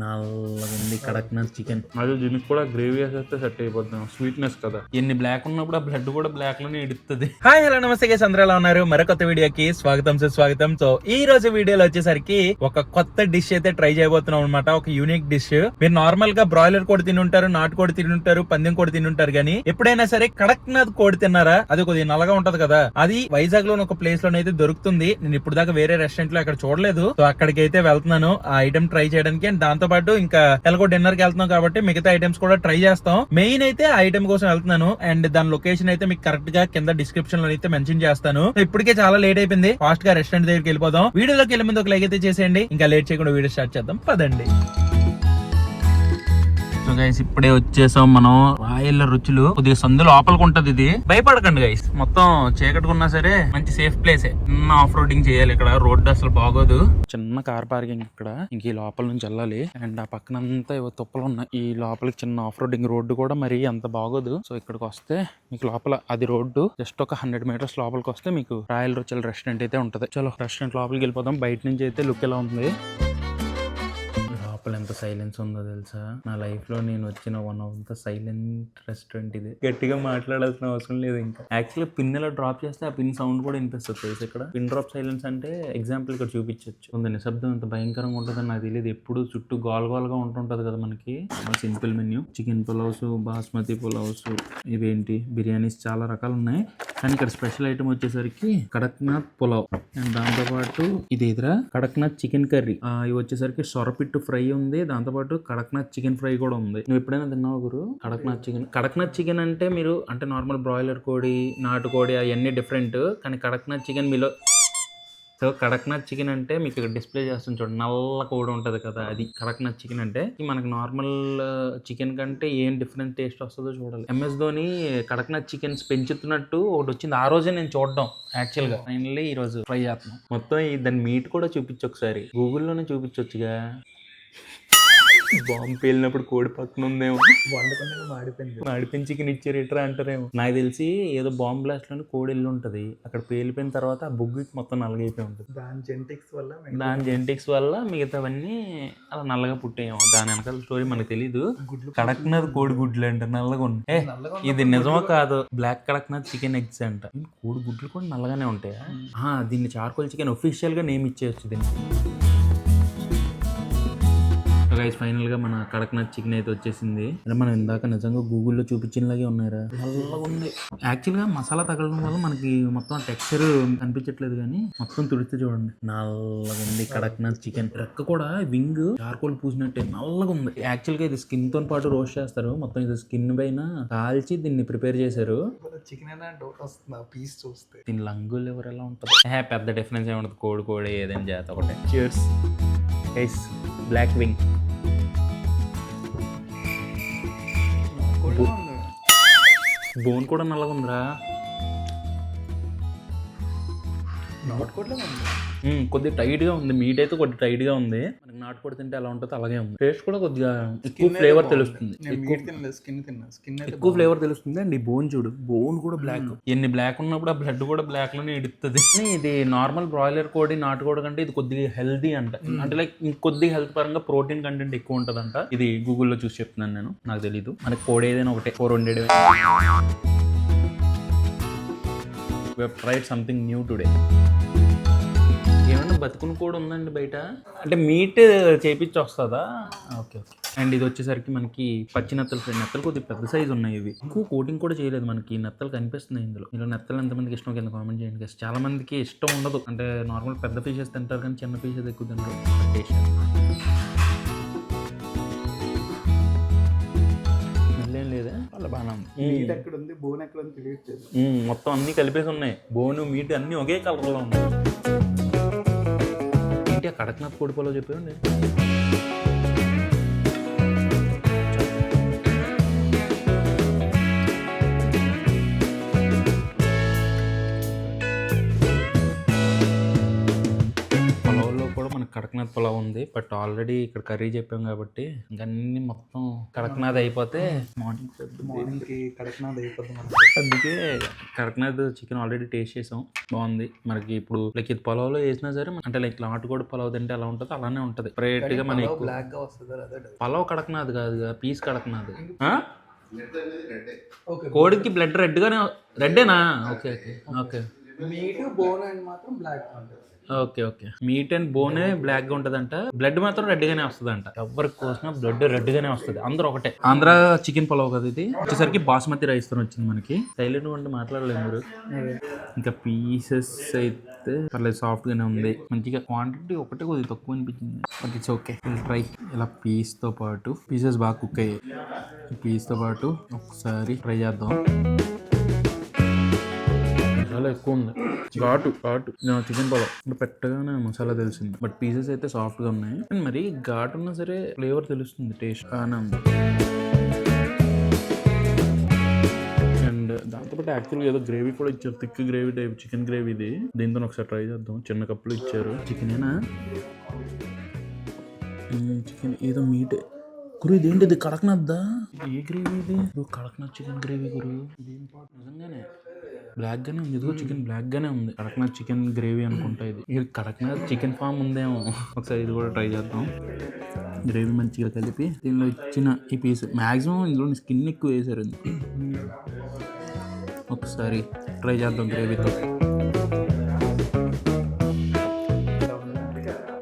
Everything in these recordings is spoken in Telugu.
నల్లగా ఉంది కడక్నాథ్ చికెన్. అది దీనికి కూడా గ్రేవీ వేసేస్తే సెట్ అయిపోతుంది స్వీట్నెస్ కదా. ఎన్ని బ్లాక్ ఉన్నప్పుడు ఆ బ్లడ్ కూడా బ్లాక్లోనే ఇడుతుంది హాయ్ హలో నమస్తే గైస్ అందరూ ఎలా ఉన్నారు? మరో కొత్త వీడియోకి స్వాగతం సుస్వాగతం. సో ఈ రోజు వీడియోలో వచ్చేసరికి ఒక కొత్త డిష్ అయితే ట్రై చేయబోతున్నాం అనమాట ఒక యూనిక్ డిష్ మీరు నార్మల్గా బ్రాయిలర్ కోడి తినుంటారు నాటు కోడి తినుంటారు పందెం కోడి తినుంటారు కానీ ఎప్పుడైనా సరే కడక్నాథ్ కోడి తిన్నారా? అది కొద్దిగా నల్లగా ఉంటది కదా. అది వైజాగ్లో ఒక ప్లేస్ లోనైతే దొరుకుతుంది. నేను ఇప్పుడు దాకా వేరే రెస్టారెంట్లో అక్కడ చూడలేదు. సో అక్కడికి అయితే వెళ్తున్నాను. ఆ ఐటమ్ ట్రై చేయడానికి అండ్ దాంతో పాటు ఇంకా ఎలాగో డిన్నర్కి వెళ్తున్నాం కాబట్టి మిగతా ఐటమ్స్ కూడా ట్రై చేస్తాం. మెయిన్ అయితే ఆ ఐటమ్ కోసం వెళ్తున్నాను. అండ్ దాని లొకేషన్ అయితే మీకు కరెక్ట్గా కింద డిస్క్రిప్షన్లో అయితే మెన్షన్ చేస్తాను. ఇప్పటికే చాలా లేట్ అయిపోయింది. ఫాస్ట్గా రెస్టారెంట్ దగ్గరికి వెళ్ళిపోదాం. వీడియోలోకి వెళ్ళే ముందు ఒక లైక్ అయితే చేసేయండి. ఇంకా లేట్ చేయకుండా వీడియో స్టార్ట్ చేద్దాం. పదండి. సో గైస్ ఇప్పుడే వచ్చేసాం మనం. రాయల రుచులు కొద్దిగా సందు లోపలికి ఉంటది ఇది. భయపడకండి గైస్ మొత్తం చీకటికున్నా సరే మంచి సేఫ్ ప్లేసే చిన్న ఆఫ్ రోడింగ్ చేయాలి ఇక్కడ. రోడ్డు అసలు బాగోదు. చిన్న కార్ పార్కింగ్ ఇక్కడ. ఇంక ఈ లోపల నుంచి వెళ్ళాలి. అండ్ ఆ పక్కన అంతా ఏవో తుప్పలు ఉన్నాయి. ఈ లోపలికి చిన్న ఆఫ్ రోడింగ్ రోడ్డు కూడా మరి అంత బాగోదు. సో ఇక్కడికి వస్తే మీకు లోపల అది రోడ్డు. జస్ట్ ఒక హండ్రెడ్ మీటర్స్ లోపలికి వస్తే మీకు రాయల్ రుచుల రెస్టారెంట్ అయితే ఉంటది. చలో రెస్టారెంట్ లోపలికి వెళ్ళిపోదాం. బయట నుంచి అయితే లుక్ ఎలా ఉంది? లోపల ఎంత సైలెన్స్ ఉందో తెలుసా? నా లైఫ్లో నేను వచ్చిన one of the silent restaurant ఇది. గట్టిగా మాట్లాడాల్సిన అవసరం లేదు ఇంకా. యాక్చువల్లీ పిన్ ఇలా డ్రాప్ చేస్తే ఆ పిన్ సౌండ్ కూడా వినిపిస్తుంది తెలుసు ఇక్కడ? పిన్ డ్రాప్ సైలెన్స్ అంటే ఎగ్జాంపుల్ ఇక్కడ చూపించవచ్చు కొంత నిశ్శబ్దం ఎంత భయంకరంగా ఉంటుందని నాకు తెలియదు ఎప్పుడు చుట్టూ గోల్ గోల్గా ఉంటుంటుంది కదా మనకి. Simple menu chicken pulaos basmati pulaos ఇవేంటి బిర్యానీస్ చాలా రకాలు ఉన్నాయి. కానీ ఇక్కడ స్పెషల్ ఐటమ్ వచ్చేసరికి కడక్నాథ్ పులావ్ అండ్ దాంతోపాటు ఇది ఎదురా? కడక్నాథ్ చికెన్ కర్రీ ఇవి వచ్చేసరికి సొరపిట్టు ఫ్రై ఉంది. దాంతోపాటు కడక్నాథ్ చికెన్ ఫ్రై కూడా ఉంది. నువ్వు ఎప్పుడైనా తిన్నావు గురు? కడక్నాథ్ చికెన్ కడక్నాథ్ చికెన్ అంటే మీరు అంటే నార్మల్ బ్రాయిలర్ కోడి నాటుకోడి అవన్నీ డిఫరెంట్. కానీ కడక్నాథ్ చికెన్ మీలో సో కడక్నాథ్ చికెన్ అంటే మీకు ఇక్కడ డిస్ప్లే చేస్తుంది చూడండి. నల్ల కోడి ఉంటుంది కదా అది. కడక్నాథ్ చికెన్ అంటే మనకు నార్మల్ చికెన్ కంటే ఏం డిఫరెంట్ టేస్ట్ వస్తుందో చూడాలి. ఎంఎస్ ధోని కడక్నాథ్ చికెన్స్ పెంచుతున్నట్టు ఒకటి వచ్చింది. ఆ రోజే నేను చూడడం యాక్చువల్గా ఫైనల్లీ ఈరోజు ఫ్రై ట్రై చేస్తున్నాం. మొత్తం ఈ దాని మీట్ కూడా చూపించు ఒకసారి. గూగుల్లోనే చూపించొచ్చుగా. బాంబు పేలినప్పుడు కోడి పక్కన ఉందేమో. వండకుండా మాడిపోయింది. మాడిపోయిన చికెన్ ఇచ్చారు ఇట్రా అంటారేమో. నాకు తెలిసి ఏదో బాంబ్ బ్లాస్ట్లోని కోడి వెళ్ళి ఉంటది. అక్కడ పేలిపోయిన తర్వాత ఆ బుగ్గుకి మొత్తం నల్లగైపోయి ఉంటుంది. దాని జెనెటిక్స్ వల్ల దాని జెనెటిక్స్ వల్ల మిగతావన్నీ అలా నల్లగా పుట్టాయేమో దాని వెనకాల స్టోరీ మనకు తెలీదు. గుడ్లు కడక్నాథ్ కోడి గుడ్లు అంట నల్లగా నల్లగా ఇది నిజమో కాదు? బ్లాక్ కడక్నాథ్ చికెన్ ఎగ్స్ అంట. కోడి గుడ్లు కూడా నల్లగానే ఉంటాయా? దీన్ని చార్కోల్ చికెన్ ఒఫీషియల్గా నేమ్ ఇచ్చేయచ్చు దీనికి. గైస్ ఫైనల్గా మన కడక్నాథ్ చికెన్ అయితే వచ్చేసింది. అంటే మనం ఇందాక నిజంగా గూగుల్లో చూపించినలాగే ఉన్నారా నల్లగా ఉంది. యాక్చువల్గా మసాలా తగలడం వల్ల మనకి మొత్తం టెక్స్చర్ కనిపించట్లేదు కానీ మొత్తం తుడిస్తే చూడండి. నల్లగా ఉంది కడక్నాథ్ చికెన్. రెక్క కూడా వింగ్ చార్కోల్ పూసినట్టే నల్లగా ఉంది. యాక్చువల్గా ఇది స్కిన్తో పాటు రోస్ట్ చేస్తారు. మొత్తం ఇది స్కిన్ పైన కాల్చి దీన్ని ప్రిపేర్ చేశారు. చికెన్ డౌట్ వస్తుంది? పీస్ చూస్తే. దీని లంగులు ఎవరు ఎలా ఉంటుంది? పెద్ద డిఫరెన్స్ ఏముంటుంది కోడి కోడి ఏదైనా చేత ఒకటే. Cheers guys black wing bone కూడా నల్లగా ఉందిరా కొద్దిగా టైట్గా ఉంది. మీట్ అయితే కొద్దిగా టైట్గా ఉంది. నాటుకోడి తింటే ఎలా ఉంటుందో అలాగే ఉంది. టేస్ట్ కూడా కొద్దిగా ఎక్కువ ఫ్లేవర్ తెలుస్తుంది. ఎక్కువ స్కిన్ స్కిన్ ఫ్లేవర్ తెలుస్తుంది అండ్ బోన్ చూడు. బోన్ కూడా బ్లాక్ ఎన్ని బ్లాక్ ఉన్నప్పుడు ఆ బ్లడ్ కూడా బ్లాక్లోనే ఇడుతుంది ఇది నార్మల్ బ్రాయిలర్ కోడి నాటుకోడి కంటే ఇది కొద్దిగా హెల్దీ అంట. అంటే లైక్ కొద్దిగా హెల్త్ పరంగా ప్రోటీన్ కంటెంట్ ఎక్కువ ఉంటదంట. ఇది గూగుల్లో చూసి చెప్తున్నాను నేను నాకు తెలీదు. మనకి కోడి ఏదైనా ఒకటే four hundred tried something new today ఏమన్నా బతుకుని కూడా ఉందండి బయట? అంటే మీట్ చేపించి వస్తుందా ఓకే ఓకే. అండ్ ఇది వచ్చేసరికి మనకి పచ్చి నెత్తలు ఫ్రై నెత్తలు కొద్దిగా పెద్ద సైజు ఉన్నాయి ఇవి. ఎక్కువ కోటింగ్ కూడా చేయలేదు మనకి. నెత్తలు కనిపిస్తున్నాయి ఇందులో. ఇందులో నెత్తలు ఎంతమందికి ఇష్టం కింద కామెంట్ చేయండి guys. చాలా మందికి ఇష్టం ఉండదు. అంటే నార్మల్ పెద్ద ఫిషెస్ తింటారు కానీ చిన్న ఫిషెస్ ఎక్కువ తింటారు లేదా? వాళ్ళ బాగా మీట్ ఎక్కడ ఉంది బోన్ ఎక్కడ ఉంది తెలియట్లేదు మొత్తం అన్ని కలిపేసి ఉన్నాయి. బోను మీట్ అన్ని ఒకే కలర్లో ఉన్నాయి. కడక్నాథ్ కోడిపోలో చెప్పాను నేను. కడక్నాథ్ పొలం పులావ్ ఉంది. బట్ ఆల్రెడీ ఇక్కడ కర్రీ చెప్పాం కాబట్టి ఇంకా అన్ని మొత్తం కడక్నాథ్ అయిపోతే మార్నింగ్ మార్నింగ్కి కడక్నాథ్ అయిపోతుంది మనకి. అందుకే కడక్నాథ్ చికెన్ ఆల్రెడీ టేస్ట్ చేసాం. బాగుంది. మనకి ఇప్పుడు లైక్ ఇది పొలంలో వేసినా సరే అంటే లైక్ నాటుకోడి పొలావ్ తింటే ఎలా ఉంటుందో అలానే ఉంటుంది. సెపరేట్గా మన ఎక్కువ బ్లాక్గా వస్తుంది అదే doubt. పలావ్ కడక్నాథ్ కాదు పీస్? ఓకే కోడికి బ్లడ్ రెడ్ గానే రెడ్డేనా okay okay okay meat bone and మాత్రం బ్లాక్ ఉంటుంది. Okay okay. మీట్ అండ్ బోనే బ్లాక్గా ఉంటదంట. బ్లడ్ మాత్రం రెడ్ గానే వస్తుందంట. ఎవరికి కోసినా బ్లడ్ రెడ్ గానే వస్తుంది. అందరూ ఒకటే. ఆంధ్ర చికెన్ పలావ్ కదా ఇది? వచ్చేసరికి బాస్మతి రైస్తో వచ్చింది మనకి. సైలెంట్ ఉండి మాట్లాడలేదు మీరు. ఇంకా పీసెస్ అయితే పర్లేదు సాఫ్ట్ గానే ఉంది. మంచిగా క్వాంటిటీ ఒకటే కొద్దిగా తక్కువ అనిపించింది. బట్ ఇట్స్ ఓకే ట్రై ఇలా పీస్తో పాటు పీసెస్ బాగా కుక్ అయ్యాయి. పీస్తో పాటు ఒకసారి ట్రై చేద్దాం. చాలా ఎక్కువ ఉంది. ఘాటు ఘాటు. చికెన్ పలావ్. పెట్టగానే మసాలా తెలిసింది. బట్ పీసెస్ అయితే సాఫ్ట్గా ఉన్నాయి. అండ్ మరి ఘాటు ఉన్నా సరే ఫ్లేవర్ తెలుస్తుంది టేస్ట్. బాగానే ఉంది. అండ్ దాంతోపాటు యాక్చువల్గా ఏదో గ్రేవీ కూడా ఇచ్చారు. Thick gravy type chicken gravy ఇది. దీంతో ఒకసారి ట్రై చేద్దాం. చిన్న కప్పులు ఇచ్చారు. చికెనేనా? చికెన్ ఏదో మీట్. గురు ఏంటి ఇది కడకనద్దా ఏ గ్రేవీ ఇది? కడకనాథ్ కడక్నాథ్ చికెన్ గ్రేవీ గురు. నిజంగానే. బ్లాక్ గానే ఉంది. ఇదిగో చికెన్ బ్లాక్ గానే ఉంది. కడక్నాథ్ చికెన్ గ్రేవీ అనుకుంటా ఇది. ఇది కడక్నాథ్ చికెన్ ఫామ్ ఉందేమో. ఒకసారి ఇది కూడా ట్రై చేద్దాం. గ్రేవీ మంచిగా కలిపి దీనిలో ఇచ్చిన ఈ పీస్ మాక్సిమం ఇందులో స్కిన్ ఎక్కువ వేసారు. ఒకసారి ట్రై చేద్దాం గ్రేవీతో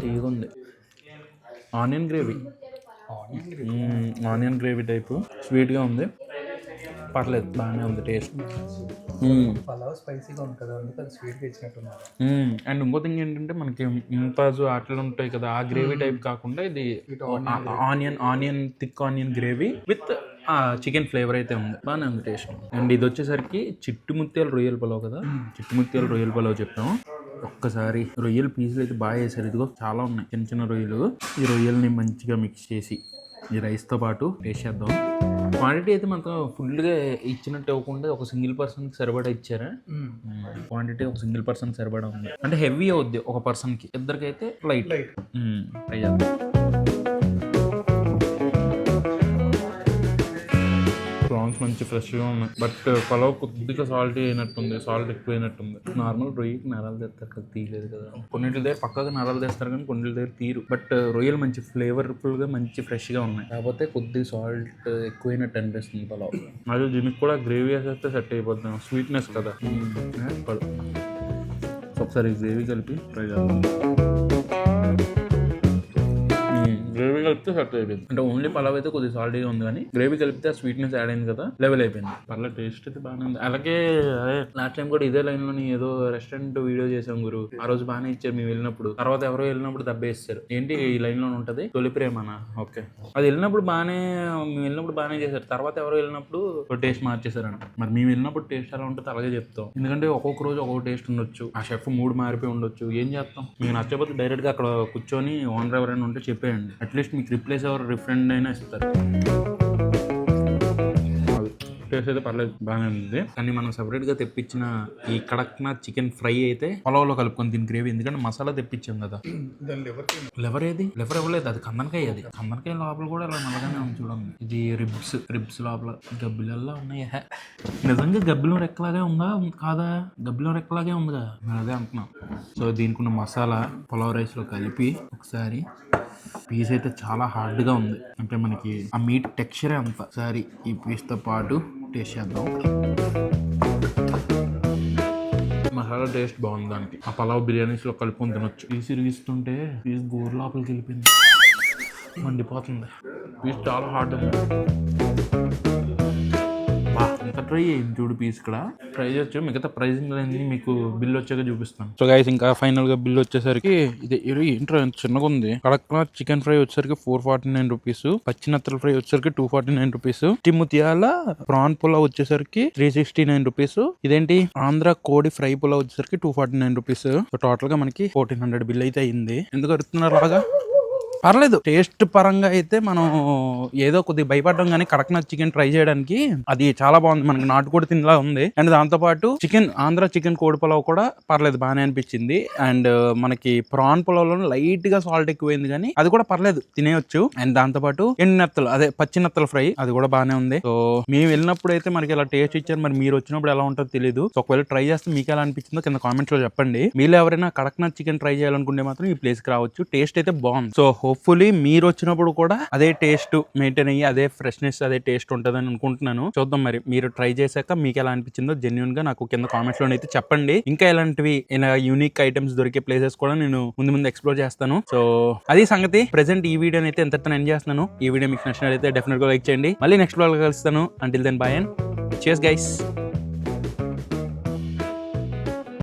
తీగ ఉంది. Onion gravy onion gravy type స్వీట్గా ఉంది. పర్లేదు బాగానే ఉంది టేస్ట్. పలావ్ స్పైసీగా ఉంటుంది కదా అందుకే అది స్వీట్గా ఇచ్చినట్టున్నారు. అండ్ ఇంకో థింగ్ ఏంటంటే మనకి ముంతాజు అట్లా ఉంటాయి కదా ఆ గ్రేవీ టైప్ కాకుండా ఇది onion onion thick onion gravy with chicken flavour అయితే ఉంది. బాగానే ఉంది టేస్ట్. అండ్ ఇది వచ్చేసరికి చిట్టుముత్యాల రొయ్యల పొలవ్ కదా. చిట్టుముత్యాల రొయ్యల పొలవ్ చెప్పాము. ఒక్కసారి రొయ్యల పీసులు అయితే బాగా వేసారు ఇదిగో చాలా ఉన్నాయి. చిన్న చిన్న రొయ్యలు. ఈ రొయ్యల్ని మంచిగా మిక్స్ చేసి ఈ రైస్తో పాటు టేస్ట్ చేద్దాం. క్వాంటిటీ అయితే మనకు ఫుల్గా ఇచ్చినట్టు ఇవ్వకుండా ఒక సింగిల్ పర్సన్కి సరిపడా ఇచ్చారా? క్వాంటిటీ ఒక సింగిల్ పర్సన్ సరిపడా ఉంది. అంటే హెవీ అవుద్ది ఒక పర్సన్కి ఇద్దరికైతే లైట్ లైట్ ట్రై చేద్దాం. ప్రాన్స్ మంచి ఫ్రెష్గా ఉన్నాయి. బట్ పలావ్ కొద్దిగా సాల్ట్ అయినట్టుంది సాల్ట్ ఎక్కువ అయినట్టుంది నార్మల్ రొయ్యకి నరాలు తెస్తారు కదా తీయలేదు కదా. కొన్నింటి దగ్గర పక్కగా నరాలు తెస్తారు కానీ కొన్నింటి దగ్గర తీరు బట్ రొయ్యలు మంచి ఫ్లేవర్ఫుల్గా మంచి ఫ్రెష్గా ఉన్నాయి. కాకపోతే కొద్దిగా సాల్ట్ ఎక్కువైనట్టు అనిపిస్తుంది పలావ్. అది దీనికి కూడా గ్రేవీ వేసేస్తే సెట్ అయిపోతుంది స్వీట్నెస్ కదా. పడు. ఒకసారి గ్రేవీ కలిపి ట్రై చేద్దాం. కలిపితే సెట్ అయిపోయింది. అంటే ఓన్లీ పలావ్ అయితే కొద్దిగా సాల్టీగా ఉంది కానీ గ్రేవీ కలిపితే ఆ స్వీట్నెస్ యాడ్ అయింది కదా లెవెల్ అయిపోయింది. పర్లేదు టేస్ట్ అయితే బాగానే ఉంది. అలాగే అదే లాస్ట్ టైం కూడా ఇదే లైన్లోని ఏదో రెస్టారెంట్ వీడియో చేసాం గురు. ఆ రోజు బాగానే ఇచ్చారు మేము వెళ్ళినప్పుడు. తర్వాత ఎవరో వెళ్ళినప్పుడు దెబ్బేస్తారు ఏంటి ఈ లైన్లో ఉంటది? తొలి ప్రేమనా? ఓకే. అది వెళ్ళినప్పుడు బాగానే మేము వెళ్ళినప్పుడు బాగానే చేశారు. తర్వాత ఎవరో వెళ్ళినప్పుడు టేస్ట్ మార్చేశారంట మరి మేము వెళ్ళినప్పుడు టేస్ట్ ఎలా ఉంటుంది అలాగే చెప్తాం. ఎందుకంటే ఒక్కొక్క రోజు ఒక్కొక్క టేస్ట్ ఉండొచ్చు. ఆ షెఫ్ మూడు మారిపోయి ఉండొచ్చు. ఏం చేస్తాం? మీకు నచ్చకపోతే డైరెక్ట్గా అక్కడ కూర్చొని ఓనర్ ఎవరైనా ఉంటే చెప్పేయండి. అట్లీస్ట్ మీకు replace our referent dinosaur. Taste అయితే పర్లేదు బాగానే ఉంది. కానీ మనం సెపరేట్గా తెప్పించిన ఈ కడక్నాథ్ చికెన్ ఫ్రై అయితే పొలంలో కలుపుకొని దీని గ్రేవీ ఎందుకంటే మసాలా తెప్పించాం కదా. లెవర్ ఏది? లెవర్ ఇవ్వలేదు అది కందనకాయ అది. కందనకాయ లోపల కూడా అలా నల్లగానే ఉంది చూడండి. ఇది రిబ్స్ రిబ్స్ లోపల గబ్బిలల్లా ఉన్నాయి. హే. నిజంగా గబ్బిలం రెక్కలాగే ఉందా? కాదా? గబ్బిలం రెక్కలాగే ఉందిగా. నేను అదే అంటున్నాం. సో దీనికి ఉన్న మసాలా పులావ్ రైస్లో కలిపి ఒకసారి పీస్ అయితే చాలా హార్డ్గా ఉంది. అంటే మనకి ఆ మీట్ టెక్స్చరే అంత. ఒకసారి ఈ పీస్తో పాటు టేస్ట్ చేద్దాం. మసాలా టేస్ట్ బాగుంది దానికి. ఆ పలావ్ బిర్యానీస్లో కలుపుకొని తినొచ్చు. పీస్ ఇరిగిస్తుంటే పీస్ గోరు లోపలికి వెళ్ళిపోయింది. మండిపోతుంది. పీస్ చాలా హార్డ్ ఉంది ఎంత ట్రై అయింది చూడు పీస్ ఇక్కడ ట్రై చేయొచ్చు మిగతా ప్రైజింగ్ అన్ని మీకు బిల్ వచ్చాక చూపిస్తాను. సో గైస్ ఇంకా ఫైనల్గా బిల్ వచ్చేసరికి ఇది ఇది ఏంట్రా ఎంత చిన్నగా ఉంది. కడక్నాథ్ చికెన్ ఫ్రై వచ్చేసరికి ఫోర్ ఫార్టీ నైన్ రూపీస్ పచ్చినత్తల ఫ్రై వచ్చేసరికి టూ ఫార్టీ నైన్ రూపీస్ ముత్యాల ప్రాన్ పులావ్ వచ్చేసరికి త్రీ సిక్స్టీ నైన్ రూపీస్ ఇదేంటి? ఆంధ్ర కోడి ఫ్రై పులావ్ వచ్చేసరికి టూ ఫార్టీ నైన్ రూపీస్ టోటల్గా మనకి ఫోర్టీన్ హండ్రెడ్ బిల్ అయితే అయింది. ఎందుకు అడుగుతున్నారు అలాగా పర్లేదు. టేస్ట్ పరంగా అయితే మనం ఏదో కొద్దిగా భయపడడం కానీ కడక్నాథ్ చికెన్ ట్రై చేయడానికి అది చాలా బాగుంది. మనకి నాటుకోడి తినలా ఉంది. అండ్ దాంతో పాటు చికెన్ ఆంధ్ర చికెన్ కోడి పులావ్ కూడా పర్లేదు బాగానే అనిపించింది. అండ్ మనకి ప్రాన్ పులావ్లో లైట్గా సాల్ట్ ఎక్కువైంది కానీ అది కూడా పర్లేదు తినేయొచ్చు. అండ్ దాంతో పాటు ఎండు నెత్తలు అదే పచ్చి నెత్తల ఫ్రై అది కూడా బాగానే ఉంది. సో మేము వెళ్ళినప్పుడు అయితే మనకి ఇలా టేస్ట్ ఇచ్చారు మరి మీరు వచ్చినప్పుడు ఎలా ఉంటుందో తెలియదు సో ఒకవేళ ట్రై చేస్తే మీకు ఎలా అనిపించిందో కింద కామెంట్స్లో చెప్పండి. మీరు ఎవరైనా కడక్నాథ్ చికెన్ ట్రై చేయాలనుకుంటే మాత్రం ఈ ప్లేస్కి రావచ్చు. టేస్ట్ అయితే బాగుంది. సో హోప్ఫుల్లీ మీరు వచ్చినప్పుడు కూడా అదే టేస్ట్ మెయింటైన్ అయ్యి అదే ఫ్రెష్నెస్ అదే టేస్ట్ ఉంటుందని అనుకుంటున్నాను. చూద్దాం మరి మీరు ట్రై చేశాక మీకు ఎలా అనిపించిందో జెన్యున్గా నాకు కింద కామెంట్స్లో అయితే చెప్పండి. ఇంకా ఇలాంటివి ఇలా యూనిక్ ఐటమ్స్ దొరికే ప్లేసెస్ కూడా నేను ముందు ముందు ఎక్స్ప్లోర్ చేస్తాను. సో అది సంగతి. ప్రెసెంట్ ఈ వీడియో అయితే ఎంత ఎండ్ చేస్తున్నాను. ఈ వీడియో మీకు నచ్చినట్లయితే డెఫినెట్గా లైక్ చేయండి. మళ్ళీ నెక్స్ట్ బ్లాగ్ కలుస్తాను. అంటిల్ దెన్ బాయ్ అండ్ చేస్ గైస్